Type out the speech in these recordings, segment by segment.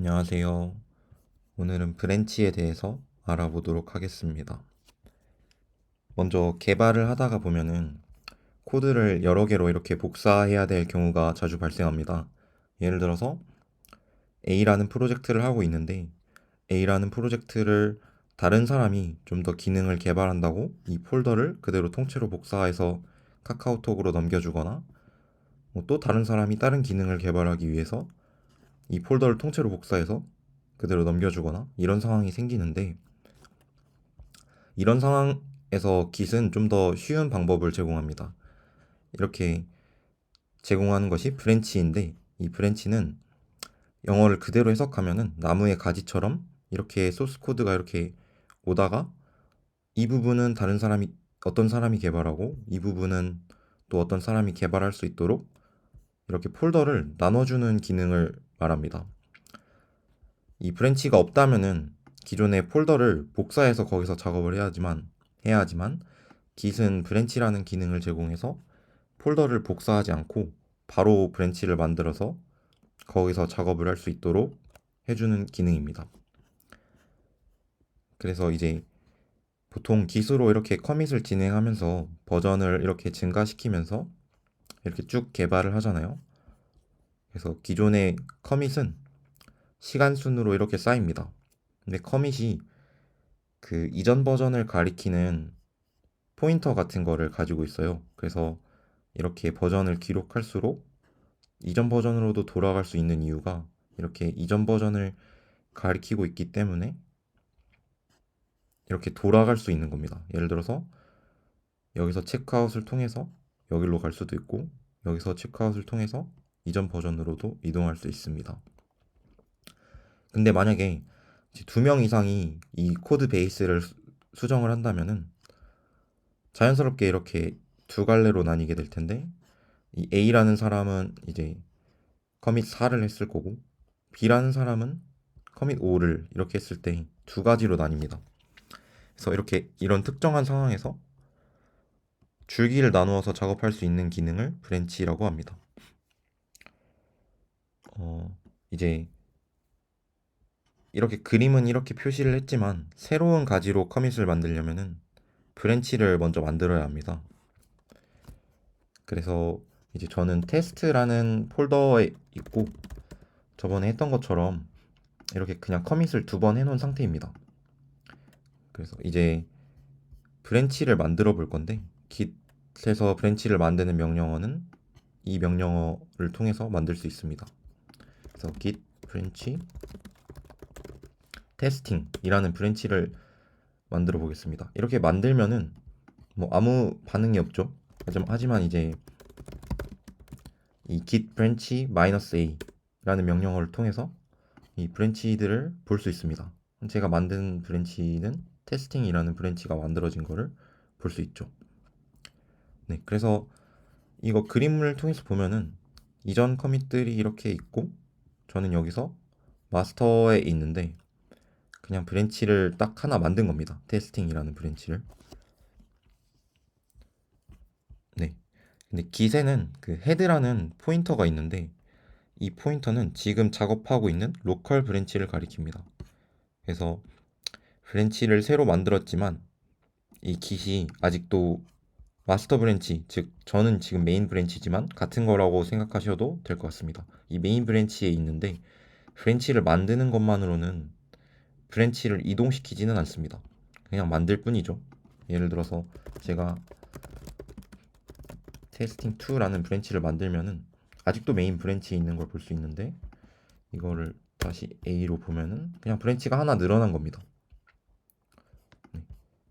안녕하세요. 오늘은 브랜치에 대해서 알아보도록 하겠습니다. 먼저 개발을 하다가 보면은 코드를 여러 개로 이렇게 복사해야 될 경우가 자주 발생합니다. 예를 들어서 A라는 프로젝트를 하고 있는데 A라는 프로젝트를 다른 사람이 좀 더 기능을 개발한다고 이 폴더를 그대로 통째로 복사해서 카카오톡으로 넘겨주거나 뭐 또 다른 사람이 다른 기능을 개발하기 위해서 이 폴더를 통째로 복사해서 그대로 넘겨주거나 이런 상황이 생기는데 이런 상황에서 Git은 좀 더 쉬운 방법을 제공합니다. 이렇게 제공하는 것이 브랜치인데 이 브랜치는 영어를 그대로 해석하면은 나무의 가지처럼 이렇게 소스 코드가 이렇게 오다가 이 부분은 다른 사람이 어떤 사람이 개발하고 이 부분은 또 어떤 사람이 개발할 수 있도록 이렇게 폴더를 나눠주는 기능을 말합니다. 이 브랜치가 없다면은 기존의 폴더를 복사해서 거기서 작업을 해야지만 해야 하지만 Git은 브랜치라는 기능을 제공해서 폴더를 복사하지 않고 바로 브랜치를 만들어서 거기서 작업을 할 수 있도록 해주는 기능입니다. 그래서 이제 보통 Git으로 이렇게 커밋을 진행하면서 버전을 이렇게 증가시키면서 이렇게 쭉 개발을 하잖아요. 그래서 기존의 커밋은 시간 순으로 이렇게 쌓입니다. 근데 커밋이 그 이전 버전을 가리키는 포인터 같은 거를 가지고 있어요. 그래서 이렇게 버전을 기록할수록 이전 버전으로도 돌아갈 수 있는 이유가 이렇게 이전 버전을 가리키고 있기 때문에 이렇게 돌아갈 수 있는 겁니다. 예를 들어서 여기서 체크아웃을 통해서 여기로 갈 수도 있고 여기서 체크아웃을 통해서 이전 버전으로도 이동할 수 있습니다. 근데 만약에 두 명 이상이 이 코드 베이스를 수- 수정을 한다면은 자연스럽게 이렇게 두 갈래로 나뉘게 될 텐데 이 A라는 사람은 이제 커밋 4를 했을 거고 B라는 사람은 커밋 5를 이렇게 했을 때 두 가지로 나뉩니다. 그래서 이렇게 이런 특정한 상황에서 줄기를 나누어서 작업할 수 있는 기능을 브랜치라고 합니다. 어, 이제 이렇게 그림은 이렇게 표시를 했지만 새로운 가지로 커밋을 만들려면은 브랜치를 먼저 만들어야 합니다. 그래서 이제 저는 테스트라는 폴더에 있고 저번에 했던 것처럼 이렇게 그냥 커밋을 두 번 해놓은 상태입니다. 그래서 이제 브랜치를 만들어 볼 건데 git에서 브랜치를 만드는 명령어는 이 명령어를 통해서 만들 수 있습니다. 그래서 git branch testing이라는 브랜치를 만들어 보겠습니다. 이렇게 만들면은 뭐 아무 반응이 없죠. 하지만- 이제 이 git branch -a라는 명령어를 통해서 이 브랜치들을 볼 수 있습니다. 제가 만든 브랜치는 테스팅이라는 브랜치가 만들어진 거를 볼 수 있죠. 네, 그래서 이거 그림을 통해서 보면은 이전 커밋들이 이렇게 있고 저는 여기서 마스터에 있는데 그냥 브랜치를 딱 하나 만든 겁니다. 테스팅이라는 브랜치를. 네. 근데 기세는 그 헤드라는 포인터가 있는데 이 포인터는 지금 작업하고 있는 로컬 브랜치를 가리킵니다. 그래서 브랜치를 새로 만들었지만 이 깃이 아직도 마스터 브랜치, 즉 저는 지금 메인 브랜치지만 같은 거라고 생각하셔도 될 것 같습니다. 이 메인 브랜치에 있는데 브랜치를 만드는 것만으로는 브랜치를 이동시키지는 않습니다. 그냥 만들 뿐이죠. 예를 들어서 제가 테스팅 2라는 브랜치를 만들면은 아직도 메인 브랜치에 있는 걸 볼 수 있는데 이거를 다시 A로 보면은 그냥 브랜치가 하나 늘어난 겁니다. 네.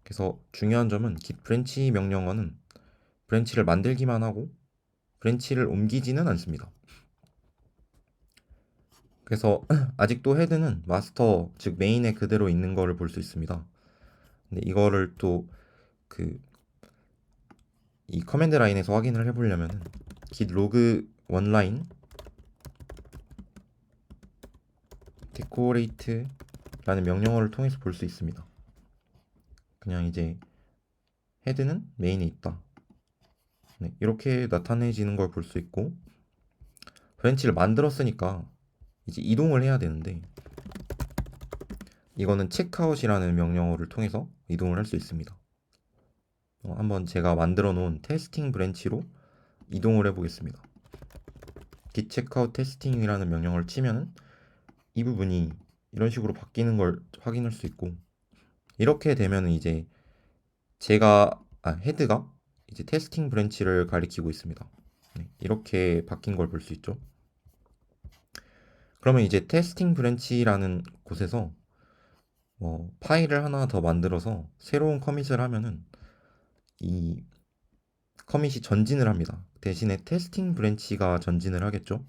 그래서 중요한 점은 git 브랜치 명령어는 브랜치를 만들기만 하고 브랜치를 옮기지는 않습니다. 그래서 아직도 헤드는 마스터 즉 메인에 그대로 있는 거를 볼 수 있습니다. 근데 이거를 또 그 이 커맨드 라인에서 확인을 해보려면은 git log 원라인 decorate라는 명령어를 통해서 볼 수 있습니다. 그냥 이제 헤드는 메인에 있다. 네, 이렇게 나타내지는 걸 볼 수 있고 브랜치를 만들었으니까 이제 이동을 해야 되는데 이거는 체크아웃이라는 명령어를 통해서 이동을 할 수 있습니다. 어, 한번 제가 만들어 놓은 테스팅 브랜치로 이동을 해 보겠습니다. git checkout testing이라는 명령어를 치면은 이 부분이 이런 식으로 바뀌는 걸 확인할 수 있고 이렇게 되면은 이제 제가 아 헤드가 이제 테스팅 브랜치를 가리키고 있습니다. 네, 이렇게 바뀐 걸 볼 수 있죠. 그러면 이제 테스팅 브랜치라는 곳에서 뭐 파일을 하나 더 만들어서 새로운 커밋을 하면은 이 커밋이 전진을 합니다. 대신에 테스팅 브랜치가 전진을 하겠죠.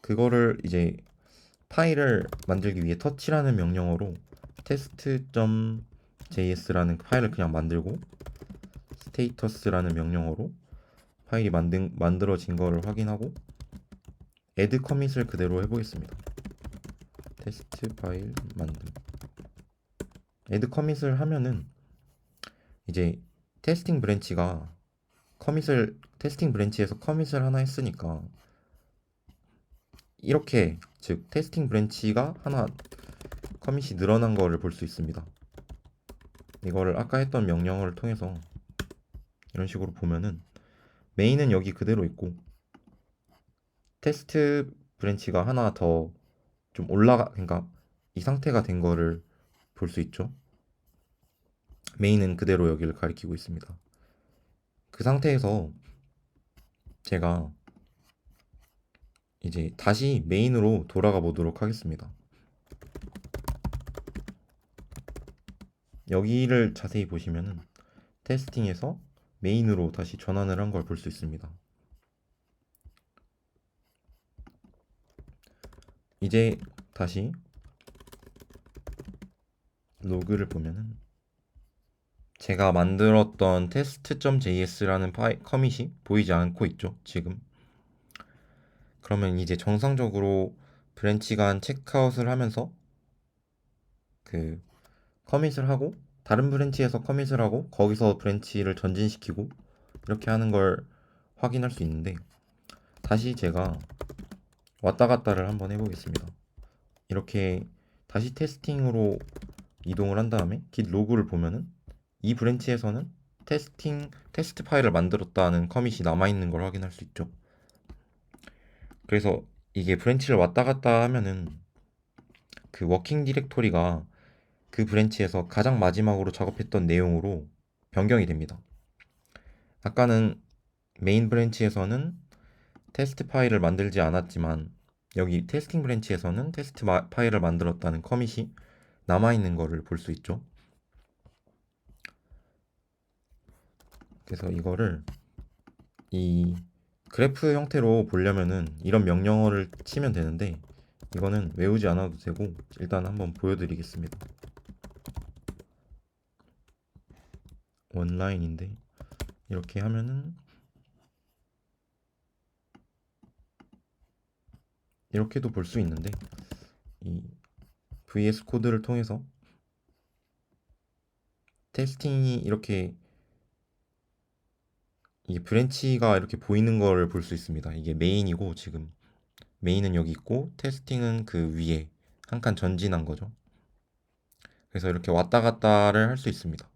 그거를 이제 파일을 만들기 위해 터치라는 명령어로 test.js라는 파일을 그냥 만들고 status라는 명령어로 파일이 만든, 만들어진 거를 확인하고 add commit을 그대로 해보겠습니다. 테스트 파일 만듦 add commit을 하면은 이제 테스팅 브랜치가 커밋을 테스팅 브랜치에서 커밋을 하나 했으니까 이렇게 즉 테스팅 브랜치가 하나 커밋이 늘어난 거를 볼 수 있습니다. 이거를 아까 했던 명령어를 통해서 이런 식으로 보면은 메인은 여기 그대로 있고 테스트 브랜치가 하나 더 좀 올라가 그러니까 이 상태가 된 거를 볼 수 있죠. 메인은 그대로 여기를 가리키고 있습니다. 그 상태에서 제가 이제 다시 메인으로 돌아가 보도록 하겠습니다. 여기를 자세히 보시면은 테스팅에서 메인으로 다시 전환을 한 걸 볼 수 있습니다. 이제 다시 로그를 보면은 제가 만들었던 test.js라는 파이, 커밋이 보이지 않고 있죠, 지금. 그러면 이제 정상적으로 브랜치 간 체크아웃을 하면서 그 커밋을 하고 다른 브랜치에서 커밋을 하고 거기서 브랜치를 전진시키고 이렇게 하는 걸 확인할 수 있는데 다시 제가 왔다 갔다를 한번 해보겠습니다. 이렇게 다시 테스팅으로 이동을 한 다음에 git 로그를 보면은 이 브랜치에서는 테스팅 테스트 파일을 만들었다는 커밋이 남아 있는 걸 확인할 수 있죠. 그래서 이게 브랜치를 왔다 갔다 하면은 그 워킹 디렉토리가 그 브랜치에서 가장 마지막으로 작업했던 내용으로 변경이 됩니다. 아까는 메인 브랜치에서는 테스트 파일을 만들지 않았지만 여기 테스팅 브랜치에서는 테스트 마- 파일을 만들었다는 커밋이 남아 있는 거를 볼수 있죠. 그래서 이거를 이 그래프 형태로 보려면은 이런 명령어를 치면 되는데 이거는 외우지 않아도 되고 일단 한번 보여드리겠습니다. 원라인인데 이렇게 하면은 이렇게도 볼 수 있는데 이 VS 코드를 통해서 테스팅이 이렇게 이 브랜치가 이렇게 보이는 걸 볼 수 있습니다. 이게 메인이고 지금 메인은 여기 있고 테스팅은 그 위에 한 칸 전진한 거죠. 그래서 이렇게 왔다 갔다를 할 수 있습니다.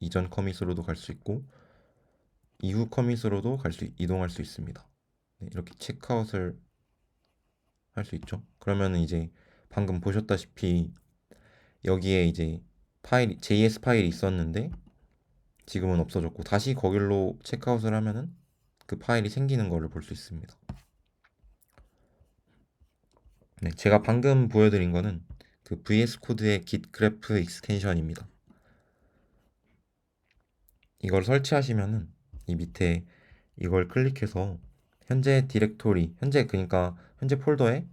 이전 커밋으로도 갈 수 있고 이후 커밋으로도 갈 수 이동할 수 있습니다. 네, 이렇게 체크아웃을 할 수 있죠. 그러면은 이제 방금 보셨다시피 여기에 이제 파일 JS 파일이 있었는데 지금은 없어졌고 다시 거길로 체크아웃을 하면은 그 파일이 생기는 거를 볼수 있습니다. 네, 제가 방금 보여드린 거는 그 VS 코드의 git graph 익스텐션입니다. 이걸 설치하시면은 이 밑에 이걸 클릭해서 현재 디렉토리, 현재 그러니까 현재 폴더에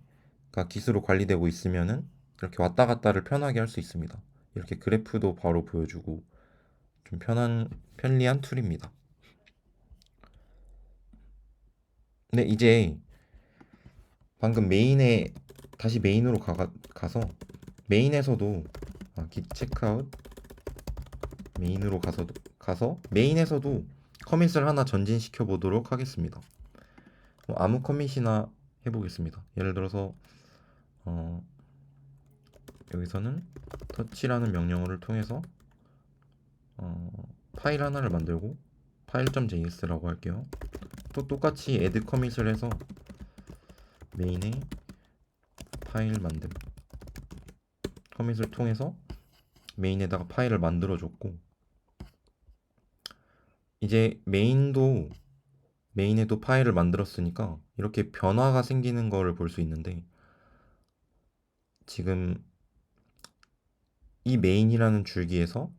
가 기수로 관리되고 있으면은 이렇게 왔다 갔다를 편하게 할 수 있습니다. 이렇게 그래프도 바로 보여주고 좀 편한 편리한 툴입니다. 네, 이제 방금 메인에 다시 메인으로 가, 가서 메인에서도 아, git checkout 메인으로 가서 가서 메인에서도 커밋을 하나 전진시켜 보도록 하겠습니다. 뭐 아무 커밋이나 해보겠습니다. 예를 들어서 어, 여기서는 touch라는 명령어를 통해서 어, 파일 하나를 만들고 file.js라고 할게요. 또 똑같이 add commit을 해서 메인에 파일 만듦 커밋을 통해서 메인에다가 파일을 만들어 줬고 이제 메인도 메인에도 파일을 만들었으니까 이렇게 변화가 생기는 거를 볼 수 있는데 지금 이 메인이라는 줄기에서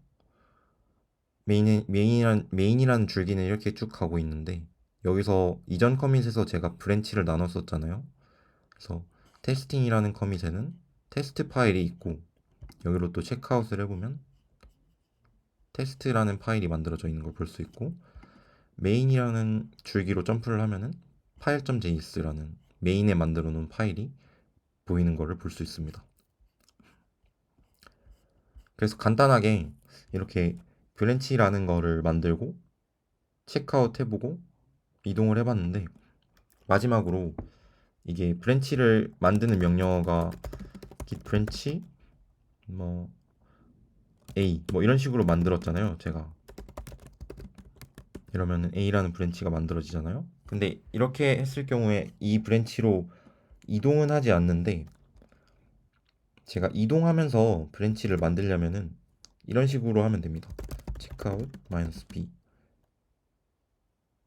메인 메인이란 메인이라는 줄기는 이렇게 쭉 가고 있는데 여기서 이전 커밋에서 제가 브랜치를 나눴었잖아요. 그래서 테스팅이라는 커밋에는 테스트 파일이 있고 여기로 또 체크아웃을 해보면 테스트라는 파일이 만들어져 있는 걸 볼 수 있고 메인이라는 줄기로 점프를 하면은 file.js라는 메인에 만들어 놓은 파일이 보이는 거를 볼수 있습니다. 그래서 간단하게 이렇게 브랜치라는 거를 만들고 체크아웃 해보고 이동을 해봤는데 마지막으로 이게 브랜치를 만드는 명령어가 git branch 뭐 a 뭐 이런 식으로 만들었잖아요 제가. 이러면 a라는 브랜치가 만들어지잖아요. 근데 이렇게 했을 경우에 이 브랜치로 이동은 하지 않는데 제가 이동하면서 브랜치를 만들려면은 이런 식으로 하면 됩니다. Checkout -b.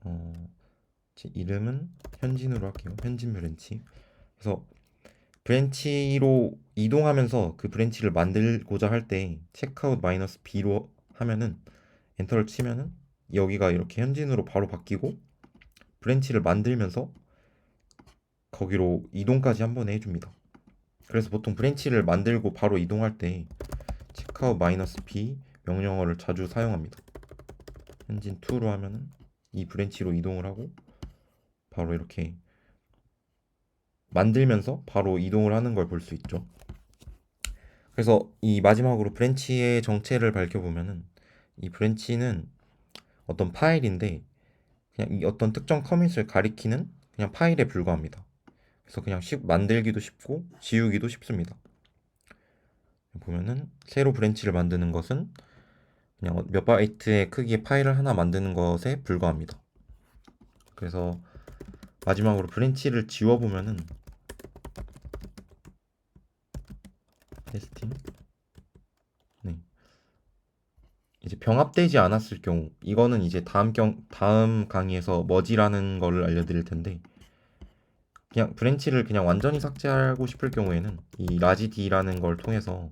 어, 제 이름은 현진으로 할게요. 현진 브랜치. 그래서 브랜치로 이동하면서 그 브랜치를 만들고자 할 때 체크아웃 마이너스 b로 하면은 엔터를 치면은 여기가 이렇게 현진으로 바로 바뀌고 브랜치를 만들면서 거기로 이동까지 한 번에 해줍니다. 그래서 보통 브랜치를 만들고 바로 이동할 때 체크아웃 마이너스 b 명령어를 자주 사용합니다. 현진 2로 하면은 이 브랜치로 이동을 하고 바로 이렇게 만들면서 바로 이동을 하는 걸 볼 수 있죠. 그래서 이 마지막으로 브랜치의 정체를 밝혀보면은 이 브랜치는 어떤 파일인데 그냥 이 어떤 특정 커밋을 가리키는 그냥 파일에 불과합니다. 그래서 그냥 쉽, 만들기도 쉽고 지우기도 쉽습니다. 보면은 새로 브랜치를 만드는 것은 그냥 몇 바이트의 크기의 파일을 하나 만드는 것에 불과합니다. 그래서 마지막으로 브랜치를 지워보면은 테스팅 네 이제 병합되지 않았을 경우 이거는 이제 다음 경 다음 강의에서 머지라는 거를 알려드릴 텐데 그냥 브랜치를 그냥 완전히 삭제하고 싶을 경우에는 이 라지 d라는 걸 통해서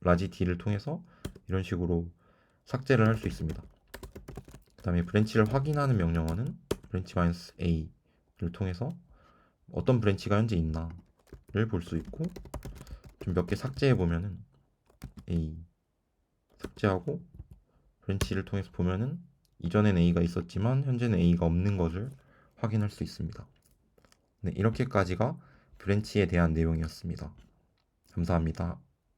라지 d를 통해서 이런 식으로 삭제를 할 수 있습니다. 그 다음에 브랜치를 확인하는 명령어는 브랜치 마이너스 a를 통해서 어떤 브랜치가 현재 있나를 볼 수 있고 좀 몇 개 삭제해 보면은 a 삭제하고 브랜치를 통해서 보면은 이전엔 a가 있었지만 현재는 a가 없는 것을 확인할 수 있습니다. 네, 이렇게까지가 브랜치에 대한 내용이었습니다. 감사합니다.